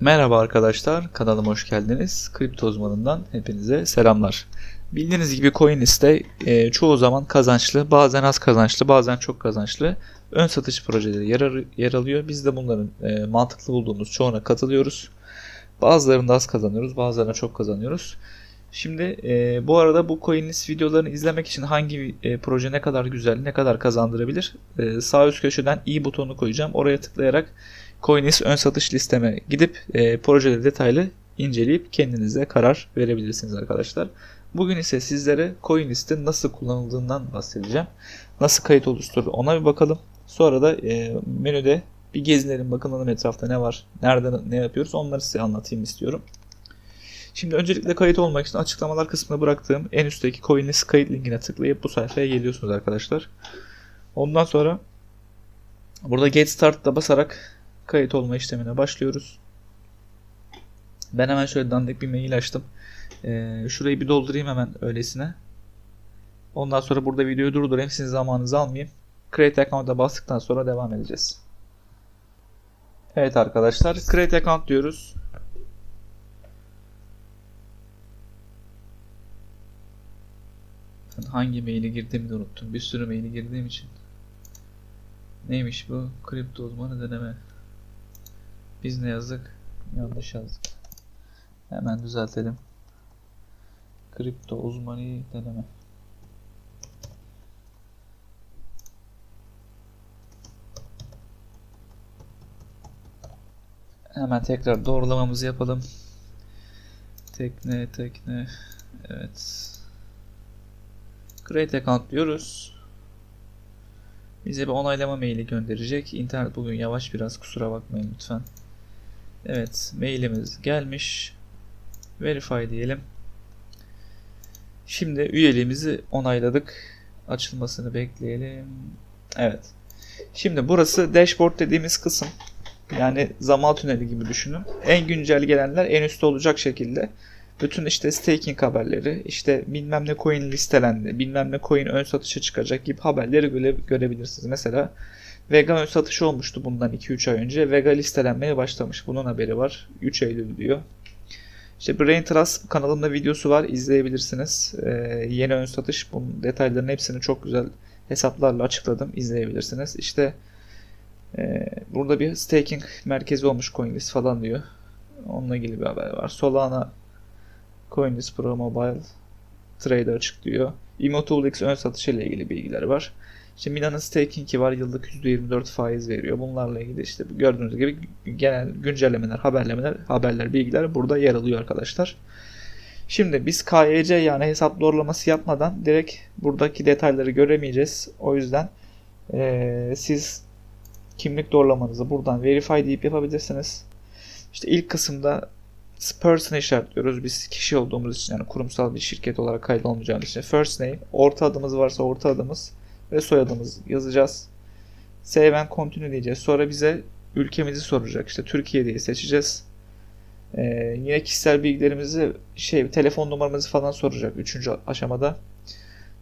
Merhaba arkadaşlar, kanalıma hoş geldiniz. Kripto uzmanından hepinize selamlar. Bildiğiniz gibi CoinList'te e, çoğu zaman kazançlı, bazen az kazançlı, bazen çok kazançlı ön satış projeleri yer, yer alıyor. Biz de bunların e, mantıklı bulduğumuz çoğuna katılıyoruz. Bazılarında az kazanıyoruz, bazılarına çok kazanıyoruz. Şimdi e, bu arada bu CoinList videolarını izlemek için hangi e, proje ne kadar güzel, ne kadar kazandırabilir? E, sağ üst köşeden i butonunu koyacağım. Oraya tıklayarak CoinList ön satış listeme gidip e, projeleri detaylı inceleyip kendinize karar verebilirsiniz arkadaşlar. Bugün ise sizlere CoinList'in nasıl kullanıldığından bahsedeceğim. Nasıl kayıt oluşturur ona bir bakalım. Sonra da e, menüde bir gezinelim bakalım etrafta ne var, nerede ne yapıyoruz onları size anlatayım istiyorum. Şimdi öncelikle kayıt olmak için açıklamalar kısmına bıraktığım en üstteki CoinList kayıt linkine tıklayıp bu sayfaya geliyorsunuz arkadaşlar. Ondan sonra burada Get Start'ta basarak kayıt olma işlemine başlıyoruz. Ben hemen şöyle dandik bir mail açtım. Ee, şurayı bir doldurayım hemen öylesine. Ondan sonra burada videoyu durdurayım. Sizin zamanınızı almayayım. Create Account'a bastıktan sonra devam edeceğiz. Evet arkadaşlar. Create Account diyoruz. Hangi maili girdiğimi de unuttum. Bir sürü maili girdiğim için. Neymiş bu? Kripto uzmanı deneme. Biz ne yazdık? Yanlış yazdık. Hemen düzeltelim. Kripto uzmanı deneme. Hemen tekrar doğrulamamızı yapalım. Tekne, tekne. Evet. Create account diyoruz. Bize bir onaylama maili gönderecek. İnternet bugün yavaş biraz kusura bakmayın lütfen. Evet mailimiz gelmiş. Verify diyelim. Şimdi üyeliğimizi onayladık. Açılmasını bekleyelim. Evet. Şimdi burası dashboard dediğimiz kısım. Yani zaman tüneli gibi düşünün. En güncel gelenler en üstte olacak şekilde bütün işte staking haberleri, işte bilmem ne coin listelendi, bilmem ne coin ön satışa çıkacak gibi haberleri göre, görebilirsiniz. Mesela Vega ön satışı olmuştu bundan 2-3 ay önce. Vega listelenmeye başlamış. Bunun haberi var. 3 Eylül diyor. İşte Brain Trust kanalımda videosu var. izleyebilirsiniz. Ee, yeni ön satış. Bunun detaylarının hepsini çok güzel hesaplarla açıkladım. izleyebilirsiniz. İşte e, burada bir staking merkezi olmuş CoinList falan diyor. Onunla ilgili bir haber var. Solana CoinList Pro Mobile Trade açıklıyor. Immutable ön satışı ile ilgili bilgiler var. İşte Mina'nın staking'i var. Yıllık %24 faiz veriyor. Bunlarla ilgili işte gördüğünüz gibi genel güncellemeler, haberlemeler, haberler, bilgiler burada yer alıyor arkadaşlar. Şimdi biz KYC yani hesap doğrulaması yapmadan direkt buradaki detayları göremeyeceğiz. O yüzden ee, siz kimlik doğrulamanızı buradan verify deyip yapabilirsiniz. İşte ilk kısımda person'ı işaretliyoruz. Biz kişi olduğumuz için yani kurumsal bir şirket olarak kaydolmayacağımız için first name, orta adımız varsa orta adımız ve soyadımız yazacağız. Save and continue diyeceğiz. Sonra bize ülkemizi soracak. İşte Türkiye diye seçeceğiz. Ee, yine kişisel bilgilerimizi şey telefon numaramızı falan soracak 3. aşamada.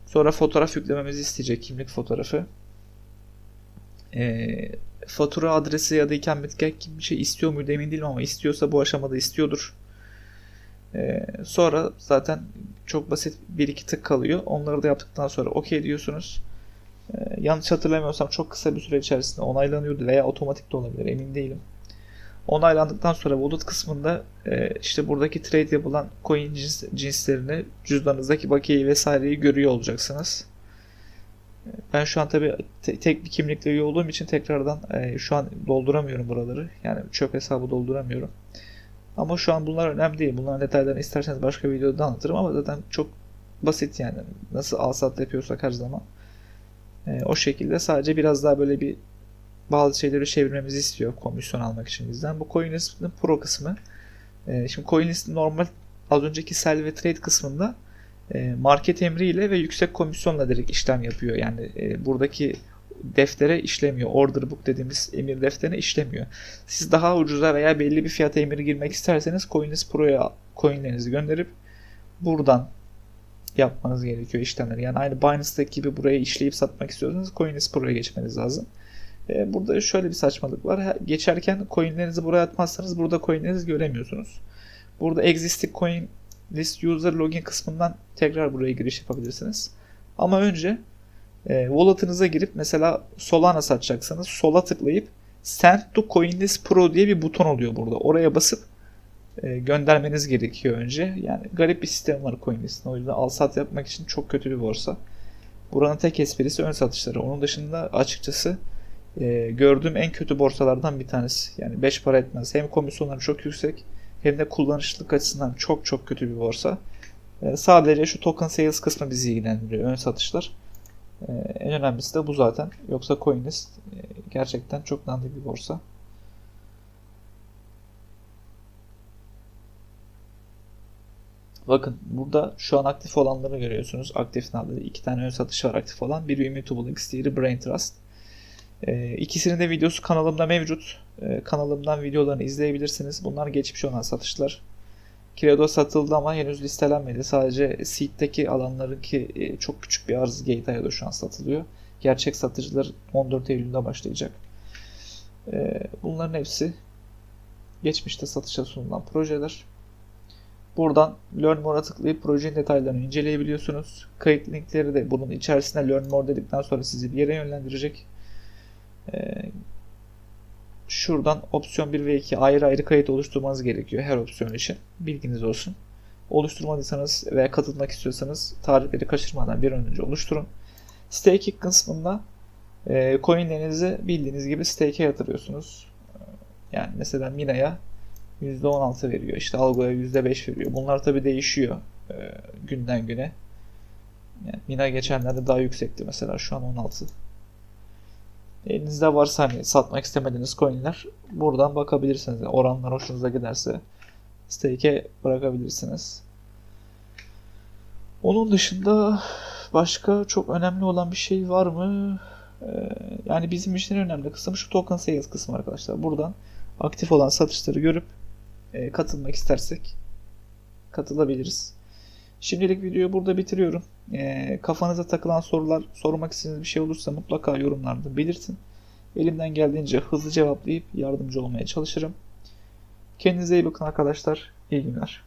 Sonra fotoğraf yüklememizi isteyecek kimlik fotoğrafı. Ee, fatura adresi ya da ikametgah gibi bir şey istiyor muydu emin değilim ama istiyorsa bu aşamada istiyordur. Ee, sonra zaten çok basit bir iki tık kalıyor. Onları da yaptıktan sonra OK diyorsunuz. Ee, yanlış hatırlamıyorsam çok kısa bir süre içerisinde onaylanıyordu veya otomatik de olabilir emin değilim. Onaylandıktan sonra wallet kısmında e, işte buradaki trade yapılan coin cins, cinslerini, cüzdanınızdaki bakiyeyi vesaireyi görüyor olacaksınız. Ben şu an tabi te- tek bir kimlikle üye olduğum için tekrardan e, şu an dolduramıyorum buraları. Yani çöp hesabı dolduramıyorum. Ama şu an bunlar önemli değil. Bunların detaylarını isterseniz başka videoda anlatırım ama zaten çok basit yani. Nasıl alsat yapıyorsak her zaman. E, o şekilde sadece biraz daha böyle bir bazı şeyleri çevirmemizi istiyor komisyon almak için bizden. Bu CoinList'in pro kısmı. E, şimdi CoinList'in normal az önceki sell ve trade kısmında e, market emriyle ve yüksek komisyonla direkt işlem yapıyor. Yani e, buradaki deftere işlemiyor. Order book dediğimiz emir defterine işlemiyor. Siz daha ucuza veya belli bir fiyata emiri girmek isterseniz CoinList Pro'ya coinlerinizi gönderip buradan yapmanız gerekiyor işlemleri. Yani aynı Binance'daki gibi buraya işleyip satmak istiyorsanız CoinList Pro'ya geçmeniz lazım. E, burada şöyle bir saçmalık var. Geçerken coinlerinizi buraya atmazsanız burada coinlerinizi göremiyorsunuz. Burada existing coin list user login kısmından tekrar buraya giriş yapabilirsiniz. Ama önce e, wallet'ınıza girip mesela Solana satacaksanız sola tıklayıp Send to CoinList Pro diye bir buton oluyor burada. Oraya basıp e, göndermeniz gerekiyor önce. Yani garip bir sistem var CoinList'in. O yüzden al sat yapmak için çok kötü bir borsa. Buranın tek esprisi ön satışları. Onun dışında açıkçası e, gördüğüm en kötü borsalardan bir tanesi. Yani 5 para etmez. Hem komisyonları çok yüksek hem de kullanışlılık açısından çok çok kötü bir borsa. E, sadece şu token sales kısmı bizi ilgilendiriyor. Ön satışlar. En önemlisi de bu zaten. Yoksa CoinList e, gerçekten çok dandik bir borsa. Bakın burada şu an aktif olanları görüyorsunuz. Aktif nalları. iki tane ön satışı var aktif olan. Biri Immutable X, diğeri Brain Trust. Ee, ikisinin de videosu kanalımda mevcut. Ee, kanalımdan videolarını izleyebilirsiniz. Bunlar geçmiş olan satışlar. Kiredo satıldı ama henüz listelenmedi. Sadece Seed'deki alanlarınki e, çok küçük bir arz Gatea'ya da şu an satılıyor. Gerçek satıcılar 14 Eylül'de başlayacak. Ee, bunların hepsi geçmişte satışa sunulan projeler. Buradan Learn More'a tıklayıp projenin detaylarını inceleyebiliyorsunuz. Kayıt linkleri de bunun içerisine Learn More dedikten sonra sizi bir yere yönlendirecek. Ee, şuradan opsiyon 1 ve 2 ayrı ayrı kayıt oluşturmanız gerekiyor her opsiyon için. Bilginiz olsun. Oluşturmadıysanız veya katılmak istiyorsanız tarihleri kaçırmadan bir an önce oluşturun. Staking kısmında e, coinlerinizi bildiğiniz gibi stake'e yatırıyorsunuz. Yani mesela Mina'ya %16 veriyor. İşte Algo'ya %5 veriyor. Bunlar tabi değişiyor e, günden güne. Yani Mina geçenlerde daha yüksekti mesela. Şu an 16. Elinizde varsa hani satmak istemediğiniz coinler buradan bakabilirsiniz. Yani oranlar hoşunuza giderse stake'e bırakabilirsiniz. Onun dışında başka çok önemli olan bir şey var mı? Ee, yani bizim için önemli kısım şu token sales kısmı arkadaşlar. Buradan aktif olan satışları görüp e, katılmak istersek katılabiliriz. Şimdilik videoyu burada bitiriyorum. E, kafanıza takılan sorular, sormak istediğiniz bir şey olursa mutlaka yorumlarda belirtin. Elimden geldiğince hızlı cevaplayıp yardımcı olmaya çalışırım. Kendinize iyi bakın arkadaşlar. İyi günler.